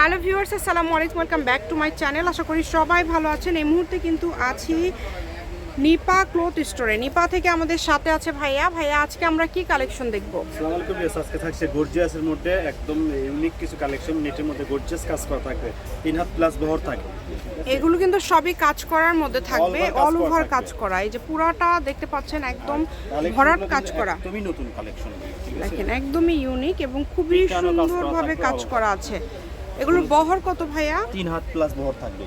Hello viewers আসসালামু আলাইকুম welcome back to my channel. আশা করি সবাই ভালো আছেন। এই মুহূর্তে কিন্তু আছি নিপা ক্লোথ স্টোরে। নিপা থেকে আমাদের সাথে আছে ভাইয়া। ভাইয়া আজকে আমরা কি কালেকশন দেখব? আসসালামু আলাইকুম বিয়াস আজকে থাকছে গর্জিয়াসের মধ্যে একদম ইউনিক কিছু কালেকশন। নেটের মধ্যে গর্জিয়াস কাজ করা থাকবে। তিন হাত প্লাস বহর থাকবে এগুলো কিন্তু সবই কাজ করার মধ্যে থাকবে। অল ওভার কাজ করা। এই যে পুরাটা দেখতে পাচ্ছেন একদম ভরাট কাজ করা। একদমই নতুন কালেকশন। দেখেন একদমই ইউনিক এবং খুবই সুন্দরভাবে কাজ করা আছে। এগুলোর বহর কত ভাইয়া? তিন হাত প্লাস বহর থাকবে।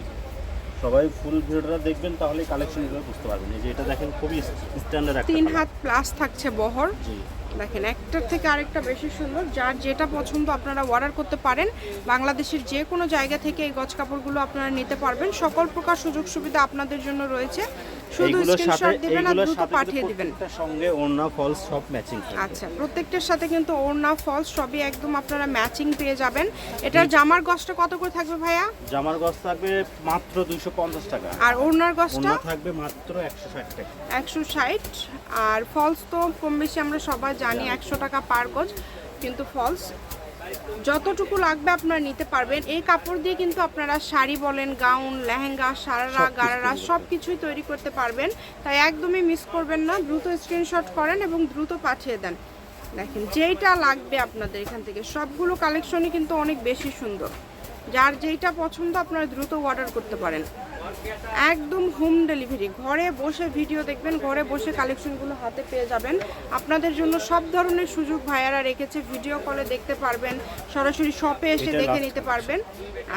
সবাই ফুল ভিডিওটা দেখবেন তাহলে কালেকশনগুলো বুঝতে পারবেন। এই যে এটা দেখেন খুবই স্ট্যান্ডার্ড একটা তিন হাত প্লাস থাকছে বহর। জি। দেখেন একটার থেকে আরেকটা বেশি সুন্দর। যার যেটা পছন্দ আপনারা অর্ডার করতে পারেন। বাংলাদেশের যে কোনো জায়গা থেকে এই গজ কাপড়গুলো আপনারা নিতে পারবেন। সকল প্রকার সুযোগ সুবিধা আপনাদের জন্য রয়েছে। এইগুলোর সাথে এইগুলোর সাথে পাঠিয়ে দিবেন। সঙ্গে ওড়না ফলস সব ম্যাচিং আচ্ছা প্রত্যেকটার সাথে কিন্তু ওড়না ফলস সবই একদম আপনারা ম্যাচিং পেয়ে যাবেন। এটার জামার গজটা কত করে থাকবে ভাইয়া? জামার গজ থাকবে মাত্র 250 টাকা। আর ওড়নার ওড়না থাকবে মাত্র 160 টাকা। একশো ষাট। আর ফলস তো কম বেশি আমরা সবাই জানি একশো টাকা পার গজ। কিন্তু ফলস যতটুকু লাগবে আপনারা নিতে পারবেন। এই কাপড় দিয়ে কিন্তু আপনারা শাড়ি বলেন গাউন লেহেঙ্গা সারারা গারারা সব কিছুই তৈরি করতে পারবেন। তাই একদমই মিস করবেন না। দ্রুত স্ক্রিনশট করেন এবং দ্রুত পাঠিয়ে দেন। দেখেন যেইটা লাগবে আপনাদের এখান থেকে। সবগুলো কালেকশনই কিন্তু অনেক বেশি সুন্দর। যার যেইটা পছন্দ আপনারা দ্রুত অর্ডার করতে পারেন। একদম হোম ডেলিভারি ঘরে বসে ভিডিও দেখবেন ঘরে বসে কালেকশনগুলো হাতে পেয়ে যাবেন। আপনাদের জন্য সব ধরনের সুযোগ ভাইয়ারা রেখেছে। ভিডিও কলে দেখতে পারবেন সরাসরি শপে এসে দেখে নিতে পারবেন।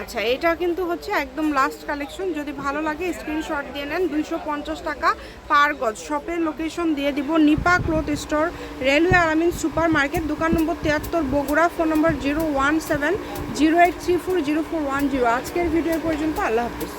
আচ্ছা এটা কিন্তু হচ্ছে একদম লাস্ট কালেকশন যদি ভালো লাগে স্ক্রিনশট দিয়ে নেন। দুইশো পঞ্চাশ টাকা পার গজ। শপের লোকেশন দিয়ে দিব নিপা ক্লোথ স্টোর রেলওয়ে আরামিন সুপার মার্কেট দোকান নম্বর তিয়াত্তর Bogura phone number zero one seven zero eight three four zero four one zero আজকের ভিডিও পর্যন্ত আল্লাহ হাফিজ।